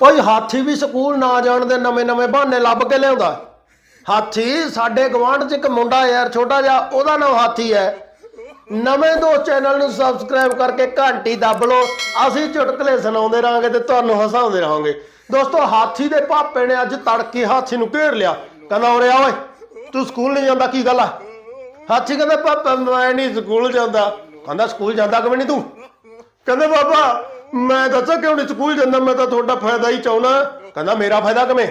ਕੋਈ ਹਾਥੀ ਵੀ ਸਕੂਲ ਨਾ ਜਾਣ ਦੇ ਨਵੇਂ-ਨਵੇਂ ਬਹਾਨੇ ਲੱਭ ਕੇ ਲਿਆਉਂਦਾ। ਹਾਥੀ ਸਾਡੇ ਗਵਾਂਢ 'ਚ ਇੱਕ ਮੁੰਡਾ ਯਾਰ, ਛੋਟਾ ਜਿਹਾ, ਉਹਦਾ ਨਾਮ ਹਾਥੀ ਹੈ। ਨਵੇਂ ਦੋ ਚੈਨਲ ਨੂੰ ਸਬਸਕ੍ਰਾਈਬ ਕਰਕੇ ਘੰਟੀ ਦੱਬ ਲਓ। ਅਸੀਂ ਚੁਟਕਲੇ ਸੁਣਾਉਂਦੇ ਰਹਾਂਗੇ ਤੇ ਤੁਹਾਨੂੰ ਹਸਾਉਂਦੇ ਰਹਾਂਗੇ। ਦੋਸਤੋ, ਹਾਥੀ ਦੇ ਪਾਪੇ ਨੇ ਅੱਜ ਤੜਕੇ ਹਾਥੀ ਨੂੰ ਘੇਰ ਲਿਆ। ਕਹਿੰਦਾ, ਉਰੇ ਆ ਓਏ, ਤੂੰ ਸਕੂਲ ਨਹੀਂ ਜਾਂਦਾ, ਕੀ ਗੱਲ ਆ? ਹਾਥੀ ਕਹਿੰਦਾ, ਪਾਪਾ, ਮੈਂ ਨਹੀਂ ਸਕੂਲ ਜਾਂਦਾ। ਕਹਿੰਦਾ, ਸਕੂਲ ਜਾਂਦਾ ਕਿਵੇਂ ਨਹੀਂ ਤੂੰ? ਕਹਿੰਦੇ ਬਾਬਾ ਮੈਂ ਦੱਸਾਂ ਕਿਉਂ ਨਹੀਂ ਸਕੂਲ ਜਾਂਦਾ? ਮੈਂ ਤਾਂ ਤੁਹਾਡਾ ਫਾਇਦਾ ਹੀ ਚਾਹੁੰਦਾ। ਕਹਿੰਦਾ, ਮੇਰਾ ਫਾਇਦਾ ਕਿਵੇਂ?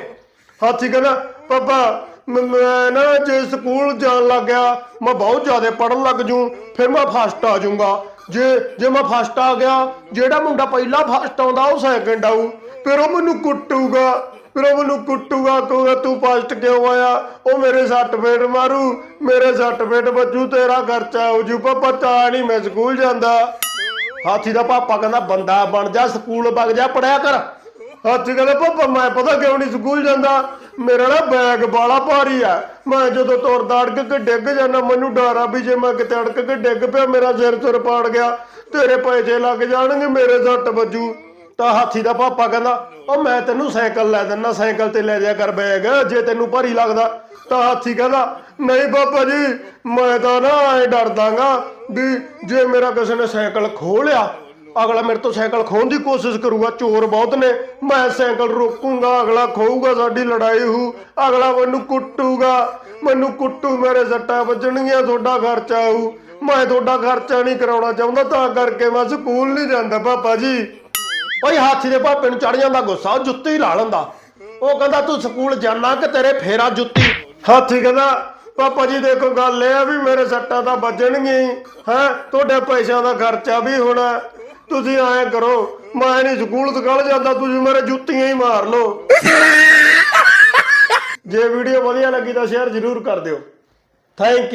ਹਾਥੀ ਕਹਿੰਦਾ, ਪਾਪਾ, ਮੈਂ ਨਾ ਜੇ ਸਕੂਲ ਜਾਣ ਲੱਗ ਗਿਆ। ਮੈਂ ਬਹੁਤ ਜ਼ਿਆਦਾ ਪੜਨ ਲੱਗ ਜੂ। ਫਿਰ ਮੈਂ ਫਸਟ ਆ ਜਾਊਂਗਾ। ਜੇ ਜੇ ਮੈਂ ਫਸਟ ਆ ਗਿਆ, ਜਿਹੜਾ ਮੁੰਡਾ ਪਹਿਲਾ ਫਸਟ ਆਉਂਦਾ, ਉਹ ਸੈਕਿੰਡ ਆਊ। ਫਿਰ ਉਹ ਮੈਨੂੰ ਕੁੱਟੂਗਾ। ਫਿਰ ਉਹ ਮੈਨੂੰ ਕੁੱਟੂਗਾ, ਕਹੂਗਾ, ਤੂੰ ਫਸਟ ਕਿਉਂ ਆਇਆ? ਉਹ ਮੇਰੇ ਸੱਟ ਫੇਟ ਮਾਰੂ। ਮੇਰੇ ਸੱਟ ਫੇਟ ਬੱਜੂ ਤੇਰਾ ਖਰਚਾ ਹੋ ਜੂ ਪਾਪਾ, ਤਾਂ ਨਹੀਂ ਮੈਂ ਸਕੂਲ ਜਾਂਦਾ। ਹਾਥੀ ਦਾ ਪਾਪਾ ਕਹਿੰਦਾ, ਬੰਦਾ ਬਣ ਜਾ, ਸਕੂਲ ਵਗ ਜਾ ਪੜਿਆ ਕਰ। ਹਾਥੀ ਕਹਿੰਦਾ, ਪਾਪਾ, ਮੈਂ ਪਤਾ ਕਿਉਂ ਨਹੀਂ ਸਕੂਲ ਜਾਂਦਾ? ਮੇਰਾ ਨਾ ਬੈਗ ਬਾਲਾ ਭਾਰੀ ਆ। ਮੈਂ ਜਦੋਂ ਤੁਰਦਾ ਅੜਕ ਕੇ ਡਿੱਗ ਜਾਂਦਾ, ਮੈਨੂੰ ਡਰ ਆ ਵੀ ਜੇ ਮੈਂ ਕਿਤੇ ਅੜਕ ਕੇ ਡਿੱਗ ਪਿਆ, ਮੇਰਾ ਸਿਰ ਸੁਰ ਪਾੜ ਗਿਆ। ਤੇਰੇ ਪੈਸੇ ਲੱਗ ਜਾਣਗੇ, ਮੇਰੇ ਸੱਟ ਵੱਜੂ। ਤਾਂ ਹਾਥੀ ਦਾ ਪਾਪਾ ਕਹਿੰਦਾ, ਉਹ ਮੈਂ ਤੈਨੂੰ ਸਾਈਕਲ ਲੈ ਦਿੰਦਾ, ਸਾਈਕਲ ਤੇ ਲੈ ਜਾ ਕਰ ਬੈਗ, ਜੇ ਤੈਨੂੰ ਭਾਰੀ ਲੱਗਦਾ ਤਾਂ ਹਾਥੀ ਕਹਿੰਦਾ, ਨਹੀਂ ਪਾਪਾ ਜੀ, ਮੈਂ ਤਾਂ ਨਾ ਐ ਡਰਦਾਗਾ ਵੀ ਜੇ ਮੇਰਾ ਕਿਸੇ ਨੇ ਸਾਈਕਲ ਖੋਹ ਲਿਆ, ਅਗਲਾ ਮੇਰੇ ਤੋਂ ਸਾਈਕਲ ਖੋਹਣ ਦੀ ਕੋਸ਼ਿਸ਼ ਕਰੂਗਾ, ਚੋਰ ਬਹੁਤ ਨੇ, ਮੈਂ ਸਾਈਕਲ ਰੋਕੂਗਾ, ਅਗਲਾ ਖੋਊਗਾ, ਸਾਡੀ ਲੜਾਈ ਹੋ, ਅਗਲਾ ਮੈਨੂੰ ਕੁੱਟੂਗਾ, ਮੈਨੂੰ ਕੁੱਟੂ, ਮੇਰੇ ਸੱਟਾਂ ਵੱਜਣਗੀਆਂ, ਤੁਹਾਡਾ ਖਰਚਾ ਆਊ ਮੈਂ ਤੁਹਾਡਾ ਖਰਚਾ ਨਹੀਂ ਕਰਾਉਣਾ ਚਾਹੁੰਦਾ, ਤਾਂ ਕਰਕੇ ਮੈਂ ਸਕੂਲ ਨਹੀਂ ਜਾਂਦਾ, ਪਾਪਾ ਜੀ। ਓਏ ਹਾਥੀ ਦੇ ਭਾਪੇ ਨੂੰ ਚੜ ਜਾਂਦਾ ਗੁੱਸਾ, ਉਹ ਜੁੱਤੀ ਹੀ ਲਾ ਲੈਂਦਾ। ਉਹ ਕਹਿੰਦਾ, ਤੂੰ ਸਕੂਲ ਜਾਣਾ ਕਿ ਤੇਰੇ ਫੇਰਾ ਜੁੱਤੀ? ਹਾਥੀ ਕਹਿੰਦਾ, ਪਾਪਾ ਜੀ, ਦੇਖੋ, ਗੱਲ ਇਹ ਆ ਵੀ ਮੇਰੇ ਸੱਟਾਂ ਤਾਂ ਵੱਜਣਗੀਆਂ ਹੀ। ਹੈ? ਤੁਹਾਡੇ ਪੈਸਿਆਂ ਦਾ ਖਰਚਾ ਵੀ ਹੋਣਾ ਤੁਸੀਂ ਐਂ ਕਰੋ, ਮੈਂ ਨਹੀਂ ਸਕੂਲ ਸਕਲ ਜਾਂਦਾ, ਤੁਸੀਂ ਮੇਰੇ ਜੁੱਤੀਆਂ ਹੀ ਮਾਰ ਲਓ। ਜੇ ਵੀਡੀਓ ਵਧੀਆ ਲੱਗੀ ਤਾਂ ਸ਼ੇਅਰ ਜ਼ਰੂਰ ਕਰ ਦਿਓ। ਥੈਂਕ